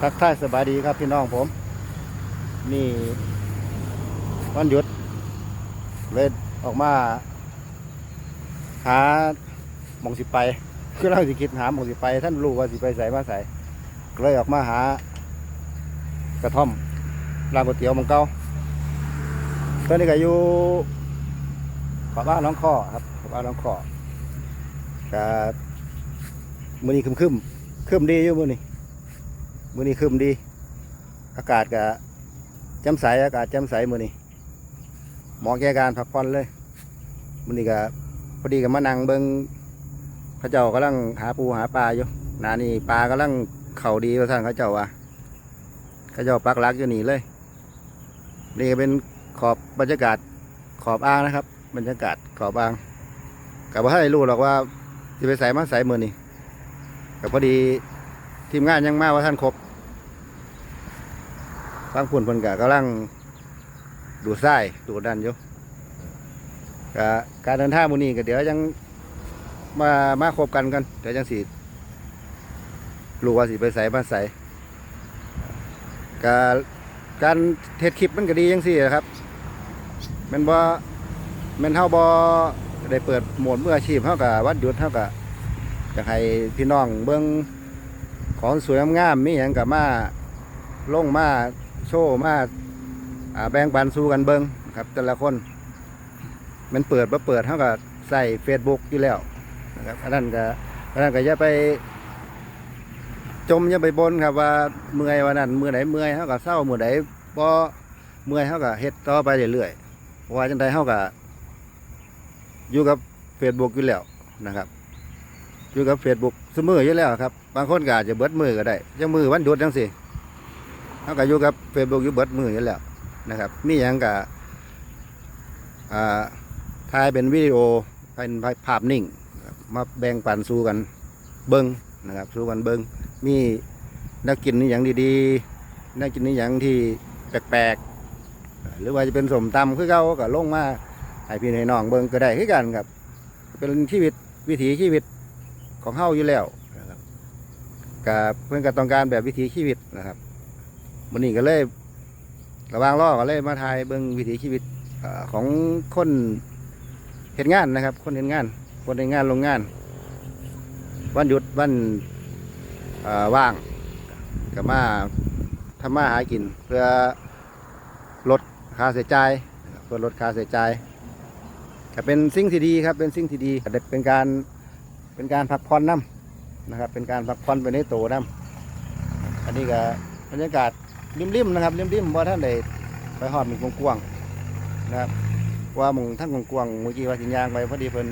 ทักทายสบายดีครับพี่น้องผม นี่วันหยุดเลยออกมา หาหมองสิไป คือเราสิคิดหาหมองสิไป ท่านรู้ว่าสิไปใส่มาใส่เลยออกมาหากระท่อมร้านก๋วยเตี๋ยวมองเก่าตอนนี้ก็อยู่ขอบบ้านน้องข้อครับขอบบ้านน้องข้อกับมือนี้คึมคึมคึมดีอยู่มือนี้ มื้อนี้ครึมดี อากาศก็แจ่มใสอากาศแจ่มใสมื้อนี้เหมาะแก่การพักผ่อนเลยมื้อนี้ก็พอดีกับมานั่งเบิงเขาเจ้ากำลังหาปูหาปลาอยู่นานี่ปลากำลังเข่าดีว่าท่านเขาเจ้าว่าเขาเจ้าปักลักอยู่นี่เลยนี่ก็เป็นขอบบรรยากาศขอบอ่างนะครับ บรรยากาศขอบอ่างกับว่าให้รู้หรอกว่าจะไปใส่มาใส่มือนี่ก็พอดี ทีมงานยังมาว่าท่านครบฟังพุ่นเพิ่นกะกำลังดูดทรายดูดดันอยู่กะการเดินทางมื้อนี้ก็เดี๋ยวยังมามาครบกันกันเดี๋ยวจังสิรู้ว่าสิไปใส่มาใส่กะการเทศคลิปมันก็ดีจังซี่นะครับมันบ่แมันเฮาบ่ได้เปิดโหมดเมื่ออาชีพเฮากับวัดหยุดเฮากับอยากให้พี่น้องเบิ่ง ของสวยงามมีอย่างกับมาลงมาโชว์มาแบ่งปันสู้กันเบิงครับ แต่ละคน มันเปิดมาเปิดเท่ากับใส่ Facebook อยู่แล้วนะครับอันนั้นก็อันนั้นก็อย่าไป จมอย่าไปบนครับว่าเมื่อยวันนั้นเมื่อไหนเมื่อยเท่ากับเศร้าเมื่อไหนพอเมื่อยเท่ากับเฮ็ดต่อไปเรื่อยๆว่าจังใดเท่ากับอยู่กับ Facebook อยู่แล้วนะครับ อยู่กับเฟซบุ๊กสมืออยู่แล้วครับ บางคนก็อาจจะเบิดมือก็ได้จะมือวันหยุดจังสิเขาก็อยู่กับเฟซบุ๊กอยู่เบิดมืออยู่แล้วนะครับ มีอย่างกับอ่าถ่ายเป็นวิดีโอเป็นภาพนิ่ง มาแบ่งปันสู้กันเบิ้งนะครับสู้กันเบิ้งมีนักกินนี่อย่างดีๆนักกินนี่อย่างที่แปลกๆหรือว่าจะเป็นสมตำคือเขาก็ลงมาให้พี่ให้น้องเบิ้งก็ได้คือกันครับ เป็นชีวิตวิถีชีวิต ของเฮาอยู่แล้วนะครับกับเพื่อนก็ต้องการแบบวิถีชีวิตนะครับวันนี้ก็เลยระวางล่อก็เลยมาถ่ายเบิ่งวิถีชีวิตอของคนเห็นงานนะครับ คนเห็นงาน คนเห็นงานโรงงาน วันหยุดวันว่างก็มาทำมาหากิน เพื่อลดค่าใช้จ่ายนะครับเพื่อลดค่าใช้จ่ายก็เป็นสิ่งที่ดีครับเป็นสิ่งที่ดีเป็นการ เป็นการพักผ่อนน้ำนะครับ เป็นการพักผ่อนไปในโตวน้ำอันนี้ก็บรรยากาศริมๆนะครับริมๆว่าท่านใดไปหอดมีกวางๆนะครับว่ามึงท่านกวางๆเมื่อกี้ว่าสิญญางไปพอดีเพิ่น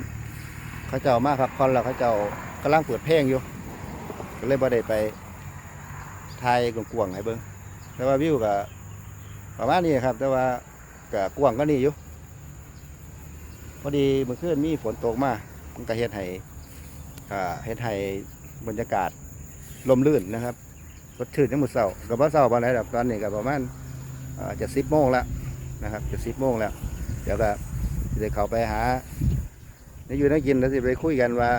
เขาเจ้ามาพักผ่อนแล้วเขาเจ้ากำลังเปิดเพลงอยู่ก็เลยบ่ได้ไปถ่ายกวางๆให้เบิ่งแต่ว่าวิวก็ประมาณนี้ครับ แต่ว่าก็กวางก็นี่อยู่ พอดีเมื่อคืนมีฝนตกมามันก็เฮ็ดให้ เฮ็ดให้บรรยากาศลมลื่นนะครับรถชื่นยังมือเศร้ากับว่าเศร้าปานไหนดอกตอนนี้กับประมาณจะสิบโมงแล้วนะครับจะสิบโมงแล้ว เดี๋ยวก็จะเข้าไปหาในอยู่ในกินแล้วสิไปคุยกันว่า